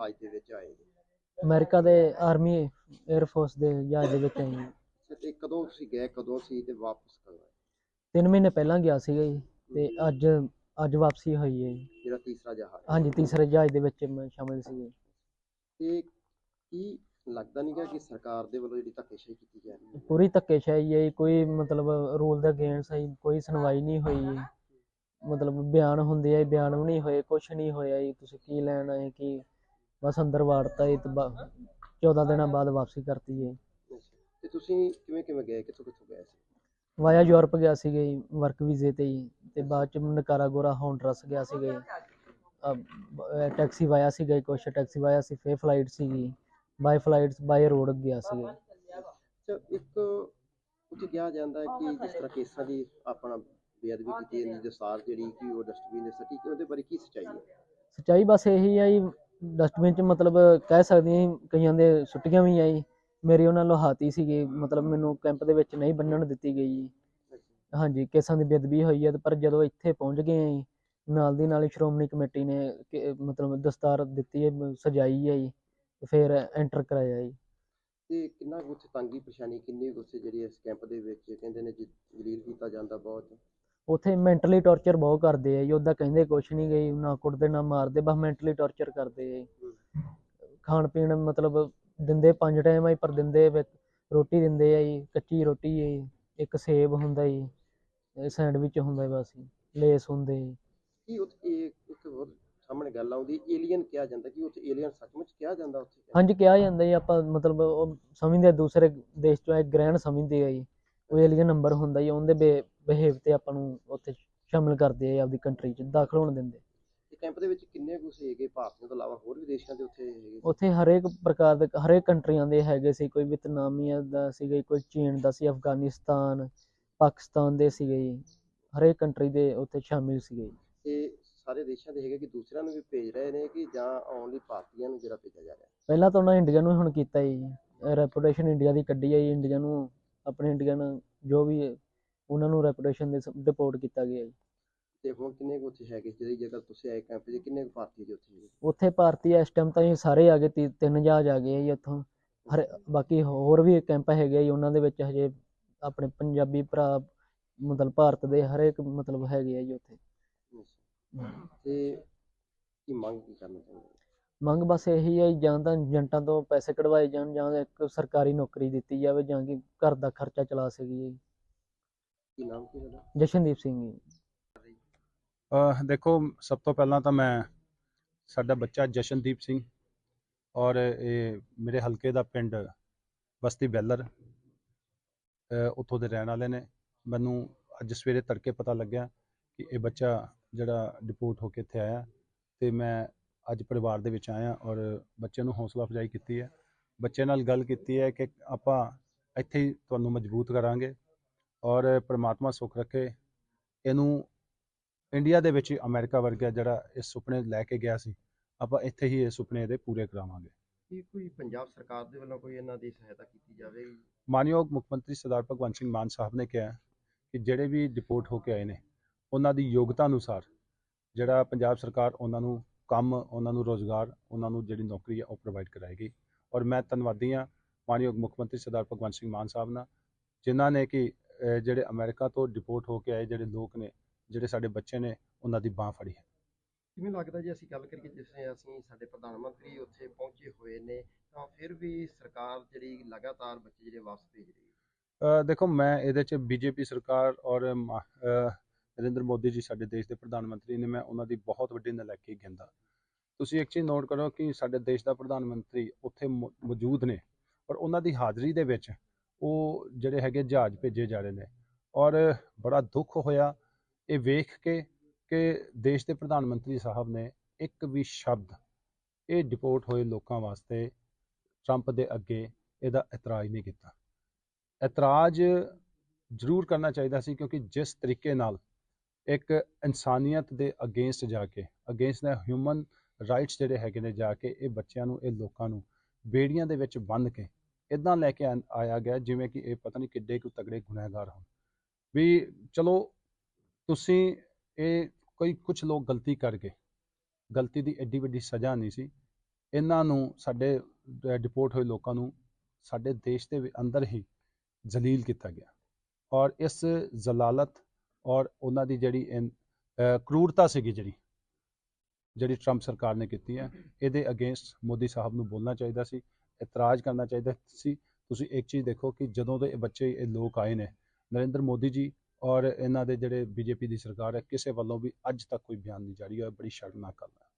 ਜਹਾਜ਼ ਦੇ ਵਿੱਚ ਆਏ ਜੀ ਅਮਰੀਕਾ ਦੇ ਆਰਮੀ 에ਅਰ ਫੋਰਸ ਦੇ ਜਹਾਜ਼ ਦੇ ਵਿੱਚ ਆਈ ਜੀ ਅੱਛਾ, ਤੇ ਕਦੋਂ ਤੁਸੀਂ ਗਏ ਕਦੋਂ ਸੀ ਤੇ ਵਾਪਸ ਕਦੋਂ ਆਏ? ਤਿੰਨ ਮਹੀਨੇ ਪਹਿਲਾਂ ਗਿਆ ਸੀਗਾ ਜੀ ਤੇ ਅੱਜ ਅੱਜ ਵਾਪਸੀ ਹੋਈ ਹੈ ਜੀ। ਜਿਹੜਾ ਤੀਸਰਾ ਜਹਾਜ਼? ਹਾਂਜੀ ਤੀਸਰੇ ਜਹਾਜ਼ ਦੇ ਵਿੱਚ ਮੈਂ ਸ਼ਾਮਿਲ ਸੀ ਤੇ ਕੀ ਲੱਗਦਾ ਨਹੀਂ ਕਿ ਸਰਕਾਰ ਦੇ ਵੱਲੋਂ ਜਿਹੜੀ ਧੱਕੇਸ਼ਾਹੀ ਕੀਤੀ ਜਾ ਰਹੀ ਹੈ? ਪੂਰੀ ਧੱਕੇਸ਼ਾਹੀ ਹੈ ਜੀ, ਕੋਈ ਮਤਲਬ ਰੂਲ ਦੇ ਅਗੇਂਸਟ ਹੈ ਜੀ, ਕੋਈ ਸੁਣਵਾਈ ਨਹੀਂ ਹੋਈ ਜੀ। ਮਤਲਬ ਬਿਆਨ ਹੁੰਦੇ ਆ ਜੀ, ਬਿਆਨ ਵੀ ਨਹੀਂ ਹੋਏ ਕੁਝ ਨਹੀਂ ਹੋਇਆ ਜੀ ਤੁਸੀਂ ਕੀ ਲੈਣ ਆਏ ਕੀ ਬਸ ਅੰਦਰ ਵਾੜਤਾ ਜੀ ਤੇ 14 ਦਿਨਾਂ ਬਾਅਦ ਵਾਪਸੀ ਕਰਤੀ ਹੈ ਤੇ ਤੁਸੀਂ ਕਿਵੇਂ ਕਿਵੇਂ ਗਏ? ਕਿੱਥੋਂ ਕਿੱਥੋਂ ਗਏ ਸੀ? ਵਾਇਆ ਯੂਰਪ ਗਿਆ ਸੀਗਾ ਜੀ ਵਰਕ ਵੀਜ਼ੇ ਤੇ ਜੀ ਤੇ ਬਾਅਦ ਚ ਨਕਾਰਾਗੋਰਾ ਹੌਂਡਰਸ ਗਿਆ ਸੀਗਾ ਜੀ। ਅਹ ਟੈਕਸੀ ਵਾਇਆ ਸੀਗਾ ਜੀ ਕੁਛ ਟੈਕਸੀ ਵਾਇਆ ਸੀ ਫੇ ਫਲਾਈਟ ਸੀਗੀ ਬਾਈ ਫਲਾਈਟਸ ਬਾਈ ਰੋਡ ਗਿਆ ਸੀਗਾ ਅੱਛਾ ਇੱਕ ਉੱਥੇ ਕਿਹਾ ਜਾਂਦਾ ਹੈ ਕਿ ਜਿਸ ਤਰ੍ਹਾਂ ਕੇਸਾਂ ਦੀ ਆਪਣਾ ਬੇਅਦਬੀ ਕੀਤੀ ਹੈ ਦਸਤਾਰ ਜਿਹੜੀ ਕਿ ਉਹ ਡਸਟਬਿਨ ਦੇ ਸੱਟੀ ਕਿ ਉਹਦੇ ਬਾਰੇ ਕੀ ਸੱਚਾਈ ਹੈ? ਸੱਚਾਈ ਬਸ ਇਹੀ ਆ ਜੀ ਡਸਟਬਿਨ ਚ ਮਤਲਬ ਕਹਿ ਸਕਦੇ ਹਾਂ ਕਈਆਂ ਦੇ ਛੁੱਟੀਆਂ ਵੀ ਆਈ ਮੇਰੀ ਉਹਨਾਂ ਲੋਹਾਤੀ ਸੀਗੀ, ਮਤਲਬ ਮੈਨੂੰ ਕੈਂਪ ਦੇ ਵਿੱਚ ਨਹੀਂ ਬੰਨਣ ਦਿੱਤੀ ਗਈ ਜੀ। ਹਾਂਜੀ, ਕੇਸਾਂ ਦੀ ਬੇਅਦਬੀ ਹੋਈ ਹੈ ਪਰ ਜਦੋਂ ਇੱਥੇ ਪਹੁੰਚ ਗਏ ਆ ਜੀ, ਨਾਲ ਦੀ ਨਾਲ ਹੀ ਸ਼੍ਰੋਮਣੀ ਕਮੇਟੀ ਨੇ ਕਿ- ਮਤਲਬ ਦਸਤਾਰ ਦਿੱਤੀ ਹੈ ਮ- ਸਜਾਈ ਹੈ ਜੀ ਫਿਰ ਐਂਟਰ ਕਰਾਇਆ ਜੀ। ਤੇ ਕਿੰਨਾ ਕੁ ਉੱਥੇ ਤੰਗੀ ਪਰੇਸ਼ਾਨੀ, ਕਿੰਨੀ ਕੁ ਉੱਥੇ ਜਿਹੜੀ ਇਸ ਕੈਂਪ ਦੇ ਵਿੱਚ ਕਹਿੰਦੇ ਨੇ ਜ- ਜਲੀਲ ਕੀਤਾ ਜਾਂਦਾ ਬਹੁਤ। ਉੱਥੇ ਮੈਂਟਲੀ ਟੌਰਚਰ ਬਹੁਤ ਕਰਦੇ ਆ ਜੀ ਉੱਦਾਂ ਕਹਿੰਦੇ ਕੁਛ ਨਹੀਂ ਗਈ ਨਾ ਕੁੱਟਦੇ ਨਾ ਮਾਰਦੇ ਬਸ ਮੈਂਟਲੀ ਟੌਰਚਰ ਕਰਦੇ ਆ ਜੀ। ਖਾਣ ਪੀਣ ਮਤਲਬ ਦਿੰਦੇ ਪੰਜ ਟਾਈਮ ਆ ਜੀ, ਪਰ ਦਿੰਦੇ ਵਿੱਚ ਰੋਟੀ ਦਿੰਦੇ ਆ ਜੀ ਕੱਚੀ ਰੋਟੀ ਹੈ ਜੀ ਇੱਕ ਸੇਬ ਹੁੰਦਾ ਜੀ ਸੈਂਡਵਿਚ ਹੁੰਦਾ ਜੀ ਬਸ ਲੇਸ ਹੁੰਦੇ ਜੀ। ਕੀ ਉੱਥੇ ਇੱਕ ਹੋਰ ਸਾਹਮਣੇ ਗੱਲ ਆਉਂਦੀ ਏਲੀਅਨ ਕਿਹਾ ਜਾਂਦਾ ਕਿ ਉੱਥੇ ਏਲੀਅਨ ਸੱਚਮੁੱਚ ਕਿਹਾ ਜਾਂਦਾ ਉੱਥੇ? ਹਾਂਜੀ ਕਿਹਾ ਜਾਂਦਾ ਜੀ ਆਪਾਂ ਮਤਲਬ ਉਹ ਸਮਝਦੇ ਆ ਦੂਸਰੇ ਦੇਸ਼ ਚੋਂ ਇੱਕ ਗ੍ਰਹਿਣ ਸਮਝਦੇ ਆ ਜੀ ਉਹ ਏਲੀਅਨ ਨੰਬਰ ਹੁੰਦਾ ਜੀ ਉਹਦੇ ਬਿਹੇਵ ਤੇ ਆਪਾਂ ਨੂੰ ਉੱਥੇ ਸ਼ਾਮਿਲ ਕਰਦੇ ਆ ਆਪਦੀ ਕੰਟਰੀ 'ਚ ਦਾਖਲ ਹੋਣ ਦਿੰਦੇ। ਤੇ ਕੈਂਪ ਦੇ ਵਿੱਚ ਕਿੰਨੇ ਕੁ ਸੀਗੇ ਭਾਰਤ ਤੋਂ ਇਲਾਵਾ ਹੋਰ ਵੀ ਦੇਸ਼ਾਂ ਦੇ ਉੱਥੇ ਹੈਗੇ ਸੀ? ਉੱਥੇ ਹਰੇਕ ਪ੍ਰਕਾਰ ਦੇ ਹਰੇਕ ਕੰਟਰੀਆਂ ਦੇ ਹੈਗੇ ਸੀ ਕੋਈ ਵਿਤਨਾਮੀਆ ਦਾ ਸੀਗਾ ਕੋਈ ਚੀਨ ਦਾ ਸੀ ਅਫਗਾਨਿਸਤਾਨ ਪਾਕਿਸਤਾਨ ਦੇ ਸੀਗੇ ਜੀ ਹਰੇਕ ਕੰਟਰੀ ਦੇ ਉੱਥੇ ਸ਼ਾਮਿਲ ਸੀਗੇ ਜੀ। ਤੇ ਸਾਰੇ ਦੇਸ਼ਾਂ ਦੇ ਹੈਗੇ ਕਿ ਦੂਸਰਿਆਂ ਨੂੰ ਵੀ ਭੇਜ ਰਹੇ ਨੇ ਕਿ ਜਾਂ ਓਨਲੀ ਭਾਰਤੀਆਂ ਨੂੰ ਜਿਹੜਾ ਭੇਜਿਆ ਜਾ ਰਿਹਾ? ਪਹਿਲਾਂ ਤਾਂ ਉਹਨਾਂ ਇੰਡੀਆ ਨੂੰ ਹੁਣ ਕੀਤਾ ਜੀ ਰੈਪੂਟੇਸ਼ਨ ਇੰਡੀਆ ਦੀ ਕੱਢੀ ਜੀ ਇੰਡੀਆ ਨੂੰ ਆਪਣੇ ਇੰਡੀਅਨ ਜੋ ਵੀ ਉਹਨਾਂ ਨੂੰ ਰੈਪੂਟੇਸ਼ਨ ਦੇ ਰਿਪੋਰਟ ਕੀਤਾ ਗਿਆ ਜੀ ਤੇ ਹੁਣ ਕਿੰਨੇ ਕੁ ਉੱਥੇ ਹੈਗੇ ਜਿਹੜੀ ਜਗ੍ਹਾ ਤੁਸੀਂ ਆਏ ਕੈਂਪ 'ਚ ਕਿੰਨੇ ਕੁ ਭਾਰਤੀ ਜੀ ਉੱਥੇ? ਉੱਥੇ ਭਾਰਤੀ ਇਸ ਟਾਈਮ ਤਾਂ ਜੀ ਸਾਰੇ ਆ ਗਏ ਤੀ- ਤਿੰਨ ਜਹਾਜ਼ ਆ ਗਏ ਆ ਜੀ ਉੱਥੋਂ ਹਰ ਬਾਕੀ ਹੋਰ ਵੀ ਕੈਂਪ ਹੈਗੇ ਆ ਜੀ ਉਹਨਾਂ ਦੇ ਵਿੱਚ ਹਜੇ ਆਪਣੇ ਪੰਜਾਬੀ ਭਰਾ ਮਤਲਬ ਭਾਰਤ ਦੇ ਹਰੇਕ ਮਤਲਬ ਹੈਗੇ ਆ ਜੀ ਉੱਥੇ ਤੇ ਕੀ ਮੰਗ ਕੀ ਕਰਨਾ ਚਾਹੁੰਦੇ ਹੋ? ਮੰਗ ਬਸ ਇਹੀ ਹੈ ਜੀ, ਤਾਂ ਏਜੰਟਾਂ ਤੋਂ ਪੈਸੇ ਕਢਵਾਏ ਜਾਣ ਜਾਂ ਇੱਕ ਸਰਕਾਰੀ ਨੌਕਰੀ ਦਿੱਤੀ ਜਾਵੇ ਜਾਂ ਕਿ ਘਰ ਦਾ ਖਰਚਾ ਚਲਾ ਸਕੀਏ ਜੀ। ਕੀ ਨਾਮ ਕੀ ਤੁਹਾਡਾ? ਜਸ਼ਨਦੀਪ ਸਿੰਘ ਜੀ। ਅਹ ਦੇਖੋ ਸਭ ਤੋਂ ਪਹਿਲਾਂ ਤਾਂ ਮੈਂ ਸਾਡਾ ਬੱਚਾ ਜਸ਼ਨਦੀਪ ਸਿੰਘ ਔਰ ਇਹ ਮੇਰੇ ਹਲਕੇ ਦਾ ਪਿੰਡ ਬਸਤੀ ਬੈਲਰ ਅਹ ਉੱਥੋਂ ਦੇ ਰਹਿਣ ਵਾਲੇ ਨੇ। ਮੈਨੂੰ ਅੱਜ ਸਵੇਰੇ ਤੜਕੇ ਪਤਾ ਲੱਗਿਆ ਕਿ ਇਹ ਬੱਚਾ ਜਿਹੜਾ ਡਿਪੋਰਟ ਹੋ ਕੇ ਇੱਥੇ ਆਇਆ ਤੇ ਮੈਂ ਅੱਜ ਪਰਿਵਾਰ ਦੇ ਵਿੱਚ ਆਇਆ ਔਰ ਬੱਚੇ ਨੂੰ ਹੌਸਲਾ ਅਫਜ਼ਾਈ ਕੀਤੀ ਹੈ। ਬੱਚੇ ਨਾਲ ਗੱਲ ਕੀਤੀ ਹੈ ਕਿ ਆਪਾਂ ਇੱਥੇ ਹੀ ਤੁਹਾਨੂੰ ਮਜ਼ਬੂਤ ਕਰਾਂਗੇ। ਔਰ ਪ੍ਰਮਾਤਮਾ ਸੁੱਖ ਰੱਖੇ। ਇਹਨੂੰ ਇੰਡੀਆ ਦੇ ਵਿੱਚ ਅਮਰੀਕਾ ਵਰਗਾ ਜਿਹੜਾ ਇਹ ਸੁਪਨੇ ਲੈ ਕੇ ਗਿਆ ਸੀ ਆਪਾਂ ਇੱਥੇ ਹੀ ਇਹ ਸੁਪਨੇ ਇਹਦੇ ਪੂਰੇ ਕਰਾਵਾਂਗੇ। ਕੀ ਕੋਈ ਪੰਜਾਬ ਸਰਕਾਰ ਦੇ ਵੱਲੋਂ ਕੋਈ ਇਹਨਾਂ ਦੀ ਸਹਾਇਤਾ ਕੀਤੀ ਜਾਵੇਗੀ ਮਾਨਯੋਗ ਮੁੱਖ ਮੰਤਰੀ ਸਰਦਾਰ ਭਗਵੰਤ ਸਿੰਘ ਮਾਨ ਸਾਹਿਬ ਨੇ ਕਿਹਾ ਕਿ ਜਿਹੜੇ ਵੀ ਡਿਪੋਰਟ ਹੋ ਕੇ ਆਏ ਨੇ ਉਹਨਾਂ ਦੀ ਯੋਗਤਾ ਅਨੁਸਾਰ ਜਿਹੜਾ ਪੰਜਾਬ ਸਰਕਾਰ ਉਹਨਾਂ ਨੂੰ ਕੰਮ ਉਹਨਾਂ ਨੂੰ ਰੋਜ਼ਗਾਰ ਉਹਨਾਂ ਨੂੰ ਜਿਹੜੀ ਨੌਕਰੀ ਹੈ ਉਹ ਪ੍ਰੋਵਾਈਡ ਕਰਾਏਗੀ। ਔਰ ਮੈਂ ਧੰਨਵਾਦੀ ਹਾਂ ਮਾਨਯੋਗ ਮੁੱਖ ਮੰਤਰੀ ਸਰਦਾਰ ਭਗਵੰਤ ਸਿੰਘ ਮਾਨ ਸਾਹਿਬ ਨਾਲ ਜਿਨ੍ਹਾਂ ਨੇ ਕਿ ਜਿਹੜੇ ਅਮਰੀਕਾ ਤੋਂ ਡਿਪੋਰਟ ਹੋ ਕੇ ਆਏ ਜਿਹੜੇ ਲੋਕ ਨੇ ਜਿਹੜੇ ਸਾਡੇ ਬੱਚੇ ਨੇ ਉਹਨਾਂ ਦੀ ਬਾਹ ਫੜੀ ਹੈ। ਕਿਵੇਂ ਲੱਗਦਾ ਜੀ ਅਸੀਂ ਗੱਲ ਕਰੀਏ ਜਿਸ ਤਰ੍ਹਾਂ ਅਸੀਂ ਸਾਡੇ ਪ੍ਰਧਾਨ ਮੰਤਰੀ ਉੱਥੇ ਪਹੁੰਚੇ ਹੋਏ ਨੇ ਤਾਂ ਫਿਰ ਵੀ ਸਰਕਾਰ ਜਿਹੜੀ ਲਗਾਤਾਰ ਬੱਚੇ ਜਿਹੜੇ ਵਾਪਸ ਭੇਜ ਰਹੀ ਹੈ? ਦੇਖੋ ਮੈਂ ਇਹਦੇ ਚ ਬੀਜੇਪੀ ਸਰਕਾਰ ਔਰ ਨਰਿੰਦਰ ਮੋਦੀ ਜੀ ਸਾਡੇ ਦੇਸ਼ ਦੇ ਪ੍ਰਧਾਨ ਮੰਤਰੀ ਨੇ ਮੈਂ ਉਹਨਾਂ ਦੀ ਬਹੁਤ ਵੱਡੀ ਨਲਾਇਕੀ ਗਿਣਦਾ। ਤੁਸੀਂ ਇੱਕ ਚੀਜ਼ ਨੋਟ ਕਰੋ ਕਿ ਸਾਡੇ ਦੇਸ਼ ਦਾ ਪ੍ਰਧਾਨ ਮੰਤਰੀ ਉੱਥੇ ਮੌਜੂਦ ਨੇ ਔਰ ਉਹਨਾਂ ਦੀ ਹਾਜ਼ਰੀ ਦੇ ਵਿੱਚ ਉਹ ਜਿਹੜੇ ਹੈਗੇ ਜਹਾਜ਼ ਭੇਜੇ ਜਾ ਰਹੇ ਨੇ। ਔਰ ਬੜਾ ਦੁੱਖ ਹੋਇਆ। ਇਹ ਵੇਖ ਕੇ ਕਿ ਦੇਸ਼ ਦੇ ਪ੍ਰਧਾਨ ਮੰਤਰੀ ਸਾਹਿਬ ਨੇ ਇੱਕ ਵੀ ਸ਼ਬਦ ਇਹ ਡਿਪੋਰਟ ਹੋਏ ਲੋਕਾਂ ਵਾਸਤੇ ਟਰੰਪ ਦੇ ਅੱਗੇ ਇਹਦਾ ਇਤਰਾਜ਼ ਨਹੀਂ ਕੀਤਾ। ਇਤਰਾਜ਼ ਜ਼ਰੂਰ ਕਰਨਾ ਚਾਹੀਦਾ ਸੀ ਕਿਉਂਕਿ ਜਿਸ ਤਰੀਕੇ ਨਾਲ ਇੱਕ ਇਨਸਾਨੀਅਤ ਦੇ ਅਗੇਂਸਟ ਜਾ ਕੇ, ਅਗੇਂਸਟ ਦਾ ਹਿਊਮਨ ਰਾਈਟਸ ਜਿਹੜੇ ਹੈਗੇ ਨੇ ਜਾ ਕੇ ਇਹ ਬੱਚਿਆਂ ਨੂੰ, ਇਹ ਲੋਕਾਂ ਨੂੰ ਬੇੜੀਆਂ ਦੇ ਵਿੱਚ ਬੰਨ੍ਹ ਕੇ ਇਦਾਂ ਲੈ ਕੇ ਆਇਆ ਗਿਆ ਜਿਵੇਂ ਕਿ ਇਹ ਪਤਾ ਨਹੀਂ ਕਿੱਡੇ ਕੁ ਤਗੜੇ ਗੁਨਹਗਾਰ ਹੋਣ। ਵੀ ਚਲੋ ਤੁਸੀਂ ਇਹ ਕੋਈ ਕੁਝ ਲੋਕ ਗਲਤੀ ਕਰ ਗਏ ਗਲਤੀ ਦੀ ਐਡੀ ਵੱਡੀ ਸਜ਼ਾ ਨਹੀਂ ਸੀ। ਇਹਨਾਂ ਨੂੰ ਸਾਡੇ ਡਿਪੋਰਟ ਹੋਏ ਲੋਕਾਂ ਨੂੰ ਸਾਡੇ ਦੇਸ਼ ਦੇ ਅੰਦਰ ਹੀ ਜ਼ਲੀਲ ਕੀਤਾ ਗਿਆ। ਔਰ ਇਸ ਜ਼ਲਾਲਤ ਔਰ ਉਹਨਾਂ ਦੀ ਜਿਹੜੀ ਕਰੂਰਤਾ ਸੀਗੀ ਜਿਹੜੀ ਜਿਹੜੀ ਟਰੰਪ ਸਰਕਾਰ ਨੇ ਕੀਤੀ ਹੈ ਇਹਦੇ ਅਗੇਂਸਟ ਮੋਦੀ ਸਾਹਿਬ ਨੂੰ ਬੋਲਣਾ ਚਾਹੀਦਾ ਸੀ। ਇਤਰਾਜ਼ ਕਰਨਾ ਚਾਹੀਦਾ ਸੀ। ਤੁਸੀਂ ਇੱਕ ਚੀਜ਼ ਦੇਖੋ ਕਿ ਜਦੋਂ ਦੇ ਇਹ ਬੱਚੇ ਇਹ ਲੋਕ ਆਏ ਨੇ, ਨਰਿੰਦਰ ਮੋਦੀ ਜੀ ਔਰ ਇਹਨਾਂ ਦੇ ਜਿਹੜੇ ਬੀਜੇਪੀ ਦੀ ਸਰਕਾਰ ਹੈ, ਕਿਸੇ ਵੱਲੋਂ ਵੀ ਅੱਜ ਤੱਕ ਕੋਈ ਬਿਆਨ ਨਹੀਂ ਜਾਰੀ ਹੋਇਆ, ਬੜੀ ਸ਼ਰਮਨਾਕ ਗੱਲ ਹੈ।